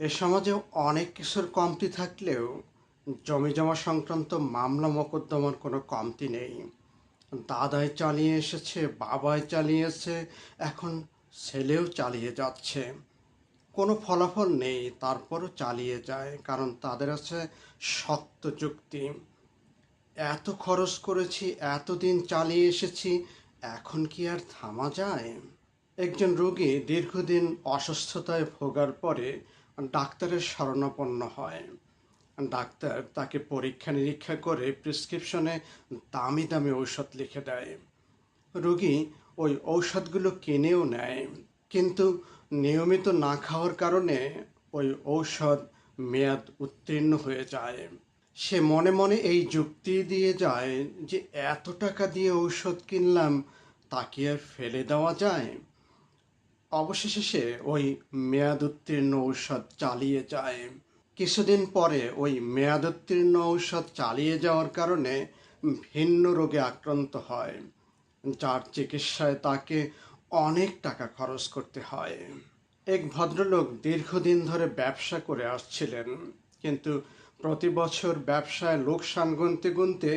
এ সমাজে অনেক কিছুর কমতি থাকলেও জমি জমা সংক্রান্ত মামলা মোকদ্দমার কোনো কমতি নেই। দাদাই চালিয়ে এসেছে, বাবাই চালিয়েছে, এখন ছেলেও চালিয়ে যাচ্ছে। কোনো ফলাফল নেই, তারপরও চালিয়ে যায়, কারণ তাদের আছে শক্ত যুক্তি। এত খরচ করেছি, এতদিন চালিয়ে এসেছি, এখন কি আর থামা যায়? একজন রোগী দীর্ঘদিন অসুস্থতায় ভোগার পরে ডাক্তারের শরণাপন্ন হয়। ডাক্তার তাকে পরীক্ষা নিরীক্ষা করে প্রেসক্রিপশনে দামি দামি ঔষধ লিখে দেয়। রোগী ওই ঔষধগুলো কিনেও নেয়, কিন্তু নিয়মিত না খাওয়ার কারণে ওই ঔষধ মেয়াদ উত্তীর্ণ হয়ে যায়। সে মনে মনে এই যুক্তি দিয়ে যায় যে, এত টাকা দিয়ে ঔষধ কিনলাম, তাকে আর ফেলে দেওয়া যায়? অবশেষে সে ওই মেয়াদ উত্তীর্ণ ঔষধ চালিয়ে যায়। কিছুদিন পরে ওই মেয়াদ উত্তীর্ণ ঔষধ চালিয়ে যাওয়ার কারণে ভিন্ন রোগে আক্রান্ত হয়। যার চিকিৎসায় তাকে অনেক টাকা খরচ করতে হয়। এক ভদ্রলোক দীর্ঘদিন ধরে ব্যবসা করে আসছিলেন, কিন্তু প্রতি বছর ব্যবসায় লোকসান গুনতে গুনতে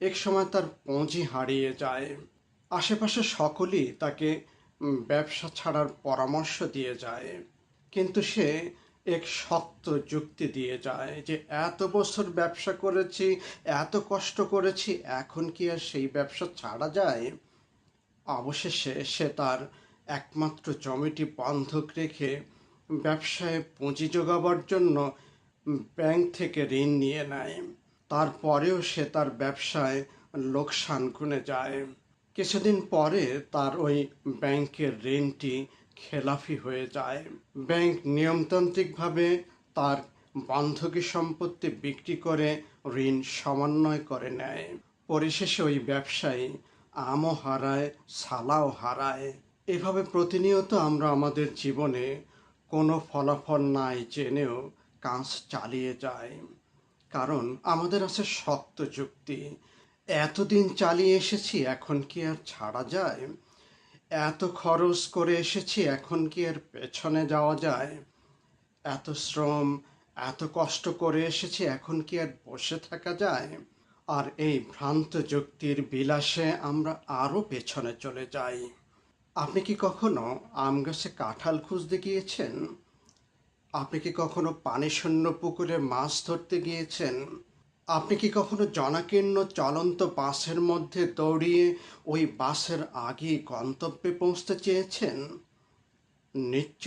এক সময় তার পুঁজি হারিয়ে যায়। আশেপাশে সকলেই তাকে ব্যবসা ছাড়ার পরামর্শ দিয়ে যায়, কিন্তু সে এক শক্ত যুক্তি দিয়ে যায় যে, এত বছর ব্যবসা করেছি, এত কষ্ট করেছি, এখন কি আর সেই ব্যবসা ছাড়া যায়? অবশেষে সে তার একমাত্র জমিটি বন্ধক রেখে ব্যবসায় পুঁজি যোগাবার জন্য ব্যাংক থেকে ঋণ নিয়ে নেয়। তারপরেও সে তার ব্যবসায় লোকসান গুনে যায়। কিছুদিন পরে তার ওই ব্যাংকের ঋণটি খেলাফি হয়ে যায়। ব্যাংক নিয়মতান্ত্রিকভাবে তার বন্ধকি সম্পত্তি বিক্রি করে ঋণ সমন্বয় করে নেয়। পরিশেষে ওই ব্যবসায়ী আমও হারায়, সালাও হারায়। এভাবে প্রতিনিয়ত আমরা আমাদের জীবনে কোনো ফলাফল নাই জেনেও কাজ চালিয়ে যাই। কারণ আমাদের আছে শক্ত যুক্তি। এতদিন চালিয়ে এসেছি, এখন কি আর ছাড়া যায়? এত খরচ করে এসেছি, এখন কি আর পেছনে যাওয়া যায়? এত শ্রম, এত কষ্ট করে এসেছি, এখন কি আর বসে থাকা যায়? আর এই ভ্রান্ত যুক্তির বিলাসে আমরা আরও পেছনে চলে যাই। আপনি কি কখনো আম গাছে কাঁঠাল খুঁজতে গিয়েছেন? আপনি কি কখনো পানি শূন্য পুকুরে মাছ ধরতে গিয়েছেন? আপনি কি কখনো জনাকীর্ণ চলন্ত বাসের মধ্যে দৌড়িয়ে ওই বাসের আগে গন্তব্যে পৌঁছতে চেয়েছেন? নিশ্চয়